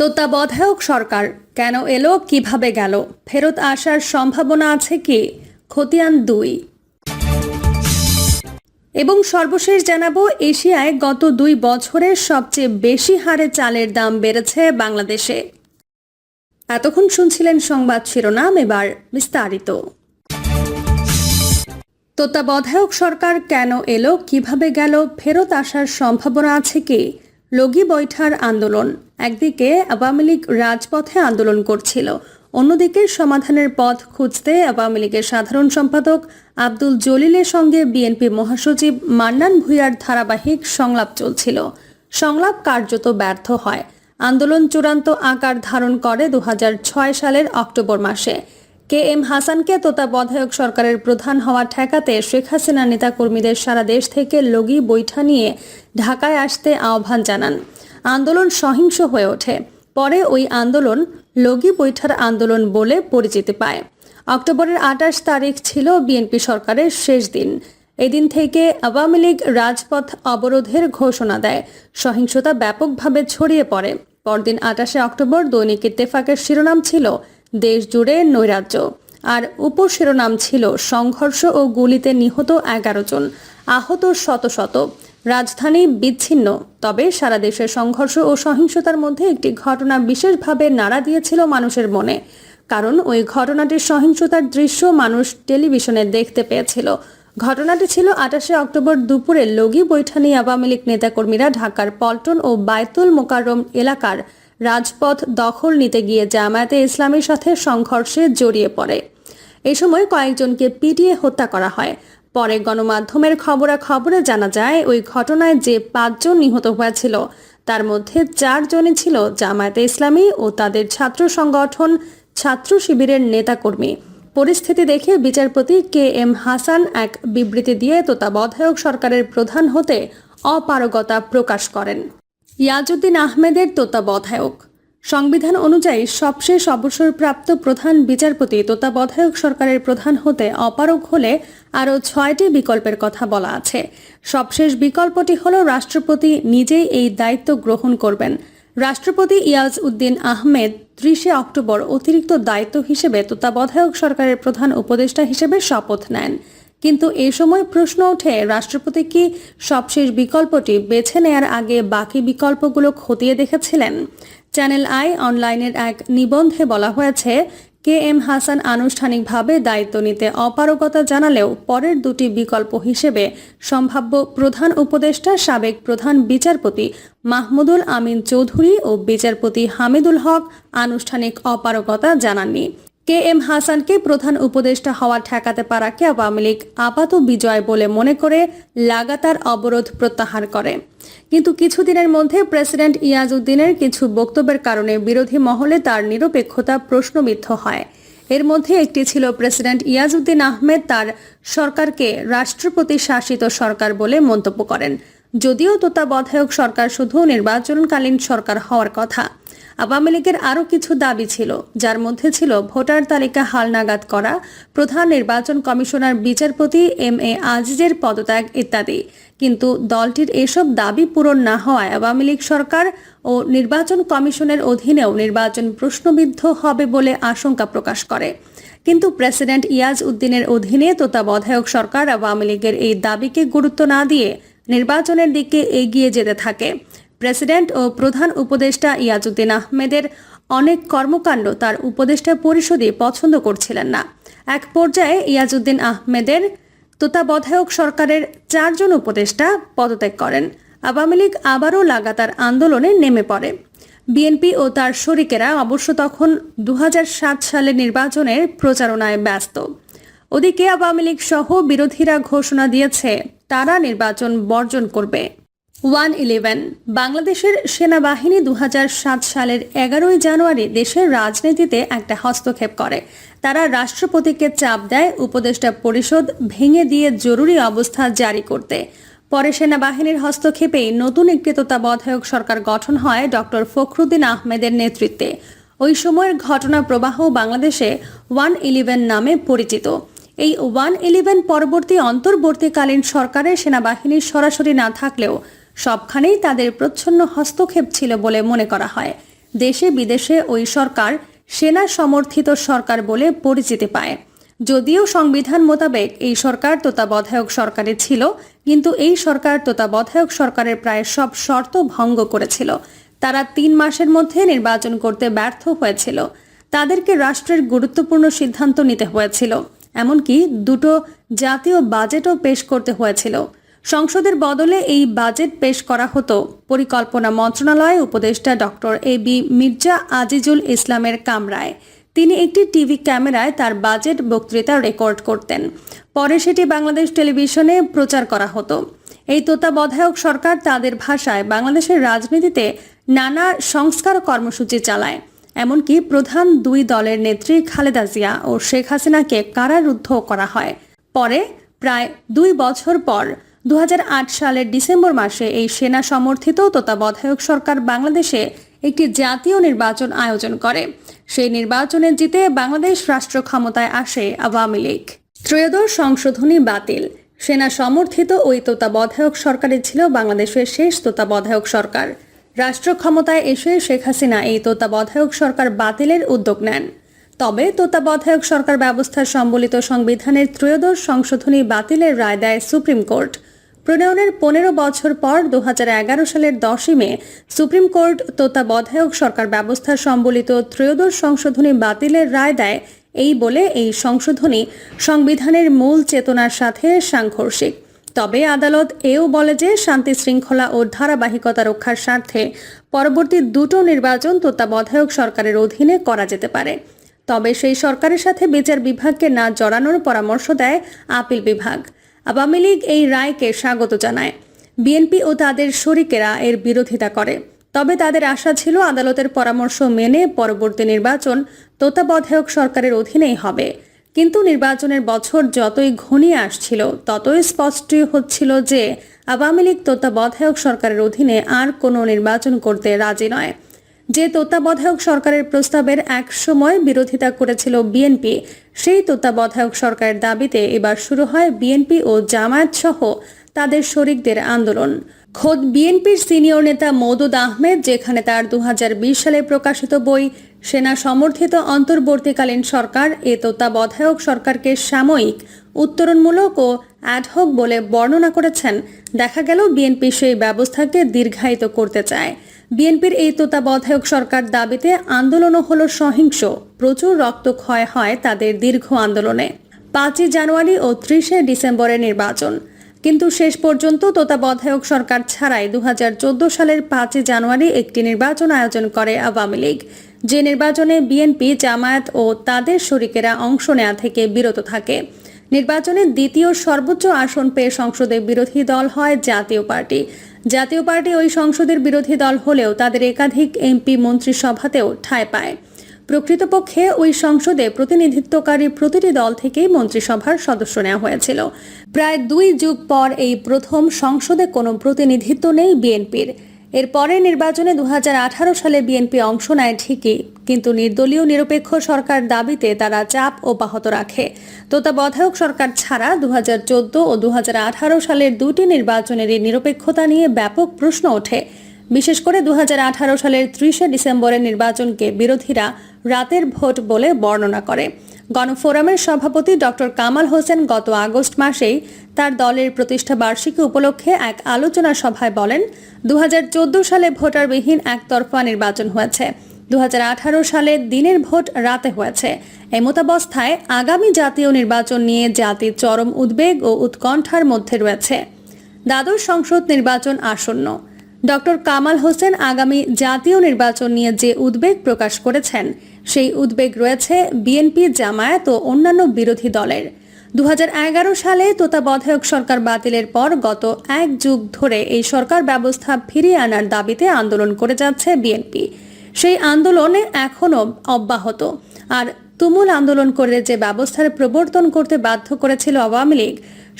তত্ত্বাবধায়ক সরকার। কেন এলো? কীভাবে গেল? ফেরত আসার সম্ভাবনা আছে কি? খতিয়ান দুই। এবং সর্বশেষ জানাব, এশিয়ায় গত দুই বছরের সবচেয়ে বেশি হারে চালের দাম বেড়েছে বাংলাদেশে। এতক্ষণ শুনছিলেন সংবাদ শিরোনাম, এবার বিস্তারিত। তত্ত্বাবধায়ক সরকার কেন এলো? কীভাবে গেল? ফেরত আসার সম্ভাবনা আছে কি? লগি বৈঠার আন্দোলন একদিকে আওয়ামী লীগ রাজপথে আন্দোলন করছিল, অন্যদিকে সমাধানের পথ খুঁজতে আওয়ামী লীগের সাধারণ সম্পাদক আব্দুল জলিলের সঙ্গে বিএনপি মহাসচিব মান্নান ভূঁইয়ার ধারাবাহিক সংলাপ চলছিল। সংলাপ কার্যত ব্যর্থ হয়। আন্দোলন চূড়ান্ত আকার ধারণ করে দু হাজার ছয় সালের অক্টোবর মাসে। কে এম হাসানকে তত্ত্বাবধায়ক সরকারের প্রধান হওয়া ঠেকাতে শেখ হাসিনা নেতাকর্মীদের সারা দেশ থেকে লগি বৈঠা নিয়ে ঢাকায় আসতে আহ্বান জানান। আন্দোলন সহিংস হয়ে ওঠে। পরে ওই আন্দোলন লগি বৈঠার আন্দোলন বলে পরিচিতি পায়। অক্টোবরের আঠাশ তারিখ ছিল বিএনপি সরকারের শেষ দিন। এদিন থেকে আওয়ামী লীগ রাজপথ অবরোধের ঘোষণা দেয়। সহিংসতা ব্যাপকভাবে ছড়িয়ে পড়ে। পরদিন আটাশে অক্টোবর দৈনিক ইত্তেফাকের শিরোনাম ছিল দেশ জুড়ে নৈরাজ্য। আর উপশিরোনাম ছিল সংঘর্ষ ও গুলিতে নিহত এগারো জন। আহত শত শত। রাজধানী বিচ্ছিন্ন। তবে সারা দেশের সংঘর্ষ ও সহিংসতার মধ্যে একটি ঘটনা বিশেষভাবে নাড়া দিয়েছিল মানুষের মনে। কারণ ওই ঘটনাটির সহিংসতার দৃশ্য মানুষ টেলিভিশনে দেখতে পেয়েছিল। ঘটনাটি ছিল আঠাশে অক্টোবর দুপুরে লগি বৈঠানি আওয়ামী লীগ নেতাকর্মীরা ঢাকার পল্টন ও বায়তুল মোকাররম এলাকার রাজপথ দখল নিতে গিয়ে জামায়াতে ইসলামীর সাথে সংঘর্ষে জড়িয়ে পড়ে। এ সময় কয়েকজনকে পিটিয়ে হত্যা করা হয়। পরে গণমাধ্যমের খবরাখবরে জানা যায়, ওই ঘটনায় যে পাঁচজন নিহত হয়েছিল, তার মধ্যে চারজনই ছিল জামায়াতে ইসলামী ও তাদের ছাত্র সংগঠন ছাত্র শিবিরের নেতাকর্মী। পরিস্থিতি দেখে বিচারপতি কে এম হাসান এক বিবৃতি দিয়ে তত্ত্বাবধায়ক সরকারের প্রধান হতে অপারগতা প্রকাশ করেন। ইয়াজউদ্দিন আহমেদের তত্ত্বাবধায়ক। সংবিধান অনুযায়ী সবশেষ অবসরপ্রাপ্ত প্রধান বিচারপতি তত্ত্বাবধায়ক সরকারের প্রধান হতে অপারগ হলে আরও ছয়টি বিকল্পের কথা বলা আছে। সবশেষ বিকল্পটি হল রাষ্ট্রপতি নিজেই এই দায়িত্ব গ্রহণ করবেন। রাষ্ট্রপতি ইয়াজ উদ্দিন আহমেদ ত্রিশে অক্টোবর অতিরিক্ত দায়িত্ব হিসেবে তত্ত্বাবধায়ক সরকারের প্রধান উপদেষ্টা হিসেবে শপথ নেন। কিন্তু এ সময় প্রশ্ন ওঠে, রাষ্ট্রপতি কি সবশেষ বিকল্পটি বেছে নেয়ার আগে বাকি বিকল্পগুলো খতিয়ে দেখেছিলেন? চ্যানেল আই অনলাইনের এক নিবন্ধে বলা হয়েছে, কে এম হাসান আনুষ্ঠানিকভাবে দায়িত্ব নিতে অপারগতা জানালেও পরের দুটি বিকল্প হিসেবে সম্ভাব্য প্রধান উপদেষ্টা, সাবেক প্রধান বিচারপতি মাহমুদুল আমিন চৌধুরী ও বিচারপতি হামিদুল হক আনুষ্ঠানিক অপারগতা জানাননি। কে এম হাসানকে প্রধান উপদেষ্টা হওয়া ঠেকাতে পারাকে আওয়ামী লীগ আপাত বিজয় বলে মনে করে লাগাতার অবরোধ প্রত্যাহার করে। কিন্তু কিছুদিনের মধ্যে প্রেসিডেন্ট ইয়াজউদ্দিনের কিছু বক্তব্যের কারণে বিরোধী মহলে তার নিরপেক্ষতা প্রশ্নবিদ্ধ হয়। এর মধ্যে একটি ছিল প্রেসিডেন্ট ইয়াজউদ্দিন আহমেদ তার সরকারকে রাষ্ট্রপতি শাসিত সরকার বলে মন্তব্য করেন। যদিও তত্ত্বাবধায়ক সরকার শুধু নির্বাচনকালীন সরকার হওয়ার কথা। আওয়ামী লীগের আরও কিছু দাবি ছিল, যার মধ্যে ছিল ভোটার তালিকা হালনাগাদ করা, প্রধান নির্বাচন কমিশনার বিচারপতি এম এ আজিজের পদত্যাগ ইত্যাদি। কিন্তু দলটির এসব দাবি পূরণ না হওয়ায় আওয়ামী লীগ সরকার ও নির্বাচন কমিশনের অধীনেও নির্বাচন প্রশ্নবিদ্ধ হবে বলে আশঙ্কা প্রকাশ করে। কিন্তু প্রেসিডেন্ট ইয়াজ উদ্দিনের অধীনে তত্ত্বাবধায়ক সরকার আওয়ামী লীগের এই দাবিকে গুরুত্ব না দিয়ে নির্বাচনের দিকে এগিয়ে যেতে থাকে। প্রেসিডেন্ট ও প্রধান উপদেষ্টা ইয়াজুদ্দিন আহমেদের অনেক কর্মকাণ্ড তার উপদেষ্টা পরিষদই পছন্দ করছিলেন না। এক পর্যায়ে ইয়াজুদ্দিন আহমেদের তত্ত্বাবধায়ক সরকারের চারজন উপদেষ্টা পদত্যাগ করেন। আওয়ামী লীগ আবারও লাগাতার আন্দোলনে নেমে পড়ে। বিএনপি ও তার শরিকেরা অবশ্য তখন দু সালে নির্বাচনের প্রচারণায় ব্যস্ত। ওদিকে আওয়ামী লীগ সহ বিরোধীরা ঘোষণা দিয়েছে, তারা নির্বাচন বর্জন করবে। ওয়ান ইলেভেন, বাংলাদেশের সেনাবাহিনী দু হাজার সাত সালের এগারোই জানুয়ারি দেশের রাজনীতিতে একটা হস্তক্ষেপ করে। তারা রাষ্ট্রপতিকে চাপ দেয়, উপদেষ্টা পরিষদ ভেঙে দিয়ে জরুরি অবস্থা জারি করতে। পরে সেনাবাহিনীর হস্তক্ষেপেই নতুন একটি তত্ত্বাবধায়ক সরকার গঠন হয় ডক্টর ফখরুদ্দিন আহমেদের নেতৃত্বে। ওই সময়ের ঘটনা প্রবাহ বাংলাদেশে ওয়ান ইলেভেন নামে পরিচিত। এই ওয়ান ইলেভেন পরবর্তী অন্তর্বর্তীকালীন সরকারের সেনাবাহিনীর সরাসরি না থাকলেও সবখানেই তাদের প্রচ্ছন্ন হস্তক্ষেপ ছিল বলে মনে করা হয়। দেশে বিদেশে ওই সরকার সেনা সমর্থিত সরকার বলে পরিচিতি পায়। যদিও সংবিধান মোতাবেক এই সরকার তত্ত্বাবধায়ক সরকারে ছিল, কিন্তু এই সরকার তত্ত্বাবধায়ক সরকারের প্রায় সব শর্ত ভঙ্গ করেছিল। তারা তিন মাসের মধ্যে নির্বাচন করতে ব্যর্থ হয়েছিল। তাদেরকে রাষ্ট্রের গুরুত্বপূর্ণ সিদ্ধান্ত নিতে হয়েছিল। এমনকি দুটো জাতীয় বাজেটও পেশ করতে হয়েছিল। সংসদের বদলে এই বাজেট পেশ করা হতো। পরিকল্পনা মন্ত্রণালয় উপদেষ্টা doctor A B Mirza Azizul ইসলামের কামরায়। তিনি একটি টিভি ক্যামেরায় তার বাজেট বক্তৃতা রেকর্ড করতেন। পরে সেটি বাংলাদেশ টেলিভিশনে প্রচার করা হতো। এই তত্ত্বাবধায়ক সরকার তাদের ভাষায় বাংলাদেশের রাজনীতিতে নানা সংস্কার কর্মসূচি চালায়। এমনকি প্রধান দুই দলের নেত্রী খালেদা জিয়া ও শেখ হাসিনাকে কারারুদ্ধ করা হয়। পরে প্রায় দুই বছর পর দু হাজার আট সালের ডিসেম্বর মাসে এই সেনা সমর্থিত তত্ত্বাবধায়ক সরকার বাংলাদেশে একটি জাতীয় নির্বাচন আয়োজন করে। সেই নির্বাচনে জিতে বাংলাদেশ রাষ্ট্র ক্ষমতায় আসে আওয়ামী লীগ। ত্রয়োদশ সংশোধনী বাতিল। সেনা সমর্থিত ওই তত্ত্বাবধায়ক সরকারে ছিল বাংলাদেশের শেষ তত্ত্বাবধায়ক সরকার। রাষ্ট্র ক্ষমতায় এসে শেখ হাসিনা এই তত্ত্বাবধায়ক সরকার বাতিলের উদ্যোগ নেন। তবে তত্ত্বাবধায়ক সরকার ব্যবস্থার সম্বলিত সংবিধানের ত্রয়োদশ সংশোধনী বাতিলের রায় দেয় সুপ্রিম কোর্ট। প্রণয়নের পনেরো বছর পর দু হাজার এগারো সালের দশই মে সুপ্রিম কোর্ট তত্ত্বাবধায়ক সরকার ব্যবস্থা সম্বলিত ত্রয়োদশ সংশোধনী বাতিলের রায় দেয় এই বলে এই সংশোধনী সংবিধানের মূল চেতনার সাথে সাংঘর্ষিক। তবে আদালত এও বলে যে শান্তি শৃঙ্খলা ও ধারাবাহিকতা রক্ষার স্বার্থে পরবর্তী দুটো নির্বাচন তত্ত্বাবধায়ক সরকারের অধীনে করা যেতে পারে। তবে সেই সরকারের সাথে বিচার বিভাগকে না জড়ানোর পরামর্শ দেয় আপিল বিভাগ। আওয়ামী লীগ এই রায়কে স্বাগত জানায়। বিএনপি ও তাদের শরিকেরা এর বিরোধিতা করে। তবে তাদের আশা ছিল আদালতের পরামর্শ মেনে পরবর্তী নির্বাচন তত্ত্বাবধায়ক সরকারের অধীনেই হবে। কিন্তু নির্বাচনের বছর যতই ঘনিয়ে আসছিল, ততই স্পষ্ট হচ্ছিল যে আওয়ামী লীগ তত্ত্বাবধায়ক সরকারের অধীনে আর কোনো নির্বাচন করতে রাজি নয়। যে তত্ত্বাবধায়ক সরকারের প্রস্তাবের এক সময় বিরোধিতা করেছিল বিএনপি, সেই তত্ত্বাবধায়ক সরকারের দাবিতে এবার শুরু হয় বিএনপি ও জামায়াত সহ তাদের শরিকদের আন্দোলন। খোদ বিএনপির সিনিয়র নেতা মৌদুদ আহমেদ, যেখানে তার দু হাজার বিশ সালে প্রকাশিত বই সেনা সমর্থিত অন্তর্বর্তীকালীন সরকার, এ তত্ত্বাবধায়ক সরকারকে সাময়িক, উত্তরণমূলক ও অ্যাডহক বলে বর্ণনা করেছেন, দেখা গেল বিএনপি সেই ব্যবস্থাকে দীর্ঘায়িত করতে চায়। বিএনপির এই তত্ত্বাবধায়ক সরকার দাবিতে আন্দোলনও হলো সহিংস। প্রচুর রক্তক্ষয় হয় তাদের দীর্ঘ আন্দোলনে। পাঁচই জানুয়ারি ও ত্রিশে ডিসেম্বরের নির্বাচন। কিন্তু শেষ পর্যন্ত তত্ত্বাবধায়ক সরকার ছাড়াই দুহাজার চোদ্দ সালের পাঁচই জানুয়ারি একটি নির্বাচন আয়োজন করে আওয়ামী লীগ। যে নির্বাচনে বিএনপি, জামায়াত ও তাদের শরিকেরা অংশ নেওয়া থেকে বিরত থাকে। নির্বাচনে দ্বিতীয় সর্বোচ্চ আসন পেয়ে সংসদে বিরোধী দল হয় জাতীয় পার্টি। জাতীয় পার্টি ওই সংসদের বিরোধী দল হলেও তাদের একাধিক এমপি মন্ত্রিসভাতেও ঠায় পায়। প্রকৃতপক্ষে ওই সংসদে প্রতিনিধিত্বকারী প্রতিটি দল থেকেই মন্ত্রিসভার সদস্য নেওয়া হয়েছিল। প্রায় দুই যুগ পর এই প্রথম সংসদে কোনো প্রতিনিধিত্ব নেই বিএনপির। এরপরে নির্বাচনে দু হাজার আঠারো সালে বিএনপি অংশ নেয় ঠিকই, কিন্তু নির্দলীয় নিরপেক্ষ সরকার দাবিতে তারা চাপ অব্যাহত রাখে। তত্ত্বাবধায়ক সরকার ছাড়া দু হাজার চোদ্দ ও দু হাজার আঠারো সালের দুটি নির্বাচনেরই নিরপেক্ষতা নিয়ে ব্যাপক প্রশ্ন ওঠে। বিশেষ করে দু হাজার আঠারো সালের ত্রিশে ডিসেম্বরের নির্বাচনকে বিরোধীরা রাতের ভোট বলে বর্ণনা করে। গণফোরামের সভাপতি ডক্টর কামাল হোসেন গত আগস্ট মাসেই তার দলের প্রতিষ্ঠা বার্ষিকী উপলক্ষে এক আলোচনা সভায় বলেন দু হাজার চোদ্দ সালে ভোটারবিহীন একতরফা নির্বাচন হয়েছে। দু হাজার আঠারো সালে দিনের ভোট রাতে হয়েছে। এমতাবস্থায় আগামী জাতীয় নির্বাচন নিয়ে জাতির চরম উদ্বেগ ও উৎকণ্ঠার মধ্যে রয়েছে। দ্বাদশ সংসদ নির্বাচন আসন্ন। ডক্টর কামাল হোসেন আগামী জাতীয় নির্বাচন নিয়ে যে উদ্বেগ প্রকাশ করেছেন, সেই উদ্বেগ রয়েছে বিএনপি জামায়াত ও অন্যান্য বিরোধী দলের। দুহাজার এগারো সালে তত্ত্বাবধায়ক সরকার বাতিলের পর গত এক যুগ ধরে এই সরকার ব্যবস্থা ফিরিয়ে আনার দাবিতে আন্দোলন করে যাচ্ছে বিএনপি। সেই আন্দোলনে এখনও অব্যাহত। আর তুমুল আন্দোলন করে যে ব্যবস্থার প্রবর্তন করতে বাধ্য করেছিল আওয়ামী লীগ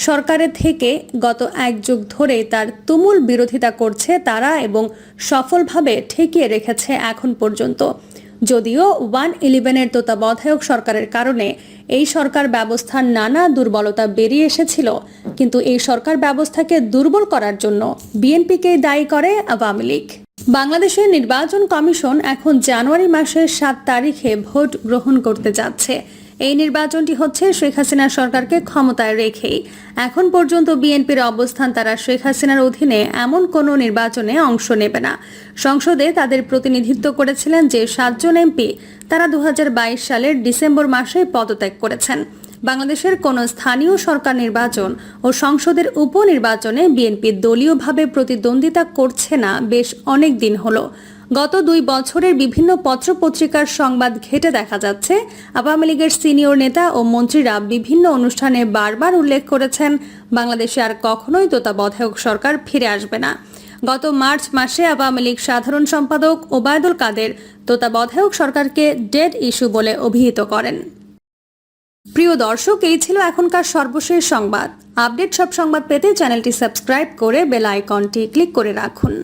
সরকারের থেকে গত এক যুগ ধরে তার তুমুল বিরোধিতা করছে তারা এবং সফলভাবে ঠেকিয়ে রেখেছে এখন পর্যন্ত। যদিও ওয়ান ইলেভেনের তত্ত্বাবধায়ক সরকারের কারণে এই সরকার ব্যবস্থার নানা দুর্বলতা বেরিয়ে এসেছিল, কিন্তু এই সরকার ব্যবস্থাকে দুর্বল করার জন্য বিএনপিকেই দায়ী করে আওয়ামী লীগ। বাংলাদেশের নির্বাচন কমিশন এখন জানুয়ারি মাসের সাত তারিখে ভোট গ্রহণ করতে যাচ্ছে। এই নির্বাচনটি হচ্ছে শেখ হাসিনা সরকারকে ক্ষমতায় রেখেই। এখন পর্যন্ত বিএনপির অবস্থান তারা শেখ হাসিনার অধীনে এমন কোনো নির্বাচনে অংশ নেবে না। সংসদে তাদের প্রতিনিধিত্ব করেছিলেন যে সাতজন এমপি, তারা দু হাজার বাইশ সালের ডিসেম্বর মাসে পদত্যাগ করেছেন। বাংলাদেশের কোনো স্থানীয় সরকার নির্বাচন ও সংসদের উপনির্বাচনে বিএনপি দলীয়ভাবে প্রতিদ্বন্দ্বিতা করছে না বেশ অনেক দিন হলো। গত দুই বছরের বিভিন্ন পত্রপত্রিকার সংবাদ ঘেটে দেখা যাচ্ছে, আওয়ামী লীগের সিনিয়র নেতা ও মন্ত্রীরা বিভিন্ন অনুষ্ঠানে বারবার উল্লেখ করেছেন, বাংলাদেশে আর কখনোই তত্ত্বাবধায়ক সরকার ফিরে আসবে না। গত মার্চ মাসে আওয়ামী লীগ সাধারণ সম্পাদক ওবায়দুল কাদের তত্ত্বাবধায়ক সরকারকে ডেড ইস্যু বলে অভিহিত করেন। প্রিয় দর্শক, এই ছিল এখনকার সর্বশেষ সংবাদ। আপডেট সব সংবাদ পেতে চ্যানেলটি সাবস্ক্রাইব করে বেল আইকনটি ক্লিক করে রাখুন।